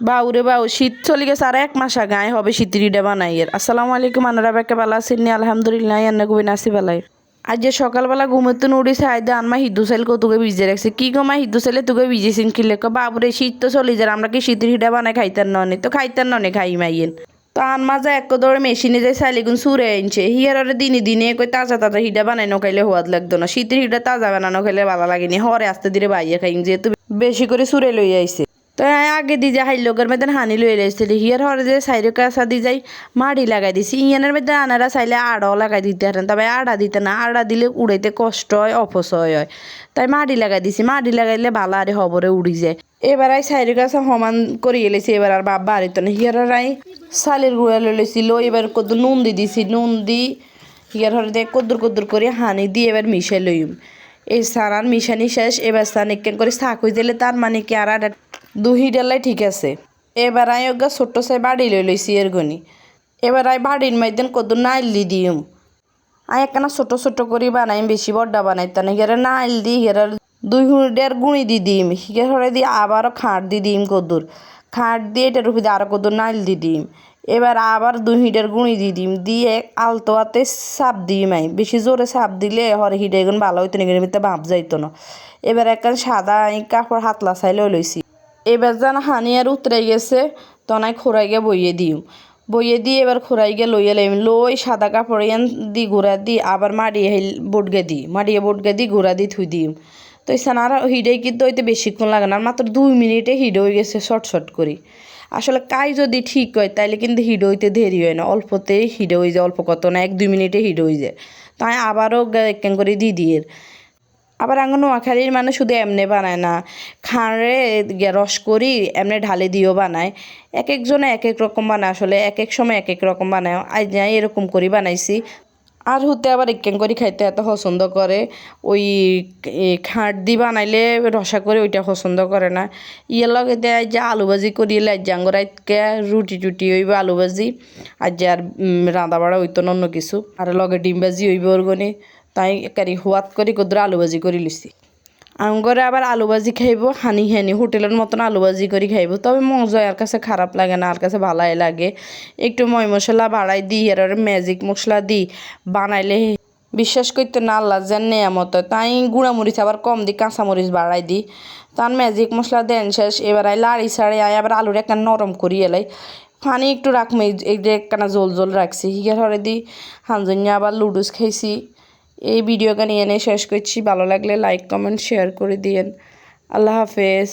বাউরে বাউ, শীত চলে গেছে আর এক মাস আগে আয় হবে শীতের ইডা বানাই এর আসসালামু আলাইকুম, আনারা বেকে বালা আছেন? আলহামদুলিল্লাহ এনে গুবিন আসি বেলাই আজ যে সকালবেলা ঘুমের উড়িছে আইদে আনমা হিদু সাইল তোকে ভিজে রাখছে। কি গো মা হিদু সাইলে তোকে ভিজেছিন কি লেখো বাবুরে, শীত তো চলে যায় আমরা কি শীতের হিডা বানাই খাইতার ননে? তো খাইতার ননে খাই মাইয়েন তো আনমা যা এক দৌড়ে মেশিনে যাই সাইলিগুন সুরে আনছে হিয়ার দিনে দিনে কই তাজা তাজা হিডা বানাই খাইলে হওয়াদ লাগতো না। শীতের হিডা তাজা বানানো খাইলে ভালো লাগেনি। হরে আস্তে ধীরে বাইয়ে খাই যেহেতু বেশি করে সুরে লই আইছে। তো আয় আগে দি যা হাইলোকের মধ্যে হানি লই লাইছিল হিয়ার হরে যে সাইড কাছা দি যাই মাড়ি লাগাই দিছি। ইয়ানের মধ্যে আনারা চাইলে আড়াও লাগাই দিতে হারেন তবে আড়া দিতে না, আড়া দিলে উড়াইতে কষ্ট হয়, অপচয় হয়। তাই মাড়ি লাগাই দিছি। মাড়ি লাগাইলে ভালো আরে হবরে উড়ি যায়। এবার আই সাইড কাছে সমান করিয়ে লেছি এবার আর বাবা আরিত না হিয়ার আই সালের গুঁড়া লই লইছিল এবার কত নুন দি দিছি। নুন দি হিয়ার হরে দিয়ে কদ্দুর কদ্দুর করে হানি দিয়ে এবার মিশাই লইম। এই সারার মিশানি শেষ, এবার সান করে হয়ে দিলে তার মানে কি আর আর দুহি ডালাই ঠিক আছে। এবার আই ওগা ছোট্ট সাই বাড়ি লই লইছি এর গনি। এবার আই বাড়ির কদ্দুর নাইল দি দিম আই একখানা ছোট ছোট করে বানাই বেশি বড্ডা বানাইতে না। হিয়ারে নাইল দি হিয়ারে দুই হুঁড়ের গুঁড়ি দি দিম হিয়ার হরে দিয়ে আবারও খাঁট দি দিম কদ্দুর খাঁট দিয়ে এটার উপরে আরও কদ্দুর নাইল দি দিম এবার আবার দুই হিটের গুঁড়ি দিয়ে দিম দিয়ে আলতো হাতে সাপ দিই মাই বেশি জোরে সাপ দিলে হরে হিটে এগুন ভালো হইতো না ভাব যাইতো না। এবার একখান সাদা কাপড় হাতলা চাইলে লইছি। এবার যেন হানি আর উতরে গেছে, তনাই খোরাই গিয়ে বইয়ে দিম বইয়ে দিয়ে এবার খোরাই গিয়ে লইয়ে লাইম। লই সাদা কাপড় দি গুড়া দি আবার মাড়িয়ে হেল বটগে দি মাড়িয়ে বটগে দি গুড়া দি থুই দিম তো এখানে আর হিডে কিন্তু হইতে বেশিক্ষণ লাগে না মাত্র দুই মিনিটে হিডে হয়ে গেছে শর্ট শর্ট করি। আসলে কাই যদি ঠিক হয়, তাইলে কিন্তু হিডে হইতে দেরি হয় না। অল্পতেই হিডে হয়ে যায়, অল্প কত না, এক দুই মিনিটে হিডে হয়ে যায়। তাই আবারও কেন করে দিয়ে আবার আঙ্গ নোয়াখালীর মানে শুধু এমনে বানায় না, খাঁড়ে রস করি, এমনি ঢালে দিয়েও বানায়। এক একজনে এক এক রকম বানায় আসলে, এক এক সময় এক এক রকম বানায়। আজ এরকম করি বানাইছি। আর হতে আবার একখান করে খাইতে এত পছন্দ করে। ওই খাঁট দি বানাইলে রসা করে ওইটা পছন্দ করে না। ইয়ের লগে দেয় যে আলু ভাজি করি জাঙ্গরাইতকে রুটি টুটি হইব আলু ভাজি। আর যে আর রাঁধা বাড়া হইতো অন্য কিছু। আর লগে ডিম ভাজি হইব ওরগনি তাই একারি হোয়াত করি কদ্র আলু ভাজি করে লিছি। আঙ্গরে আবার আলু ভাজি খাইব হানি হানি হোটেলের মতন আলু ভাজি করে খাইব। তবে মজা আর কাছে খারাপ লাগে না আর কাছে ভালাই লাগে। একটু ময় মশলা বাড়াই দিই আর ম্যাজিক মশলা দিই বানাইলে বিশ্বাস করতে না আল্লাহ যেন নেয়ামত। তাই গুঁড়ামরিচ আবার কম দিই কাঁচামরিচ বাড়াই দিই তার ম্যাজিক মশলা দেন শেষ এবার আই লাড়ি সাড়ি আয় আবার আলুর একটা নরম করি এলাই। পানি একটু রাখমে এই যে জল জল রাখছি হিগার হরে দিই হানজন্য আবার লুডুস খাইছি। এই ভিডিওটা নিয়ে এনে শেষ করছি। ভালো লাগলে লাইক কমেন্ট শেয়ার করে দিয়েন। আল্লাহ হাফেজ।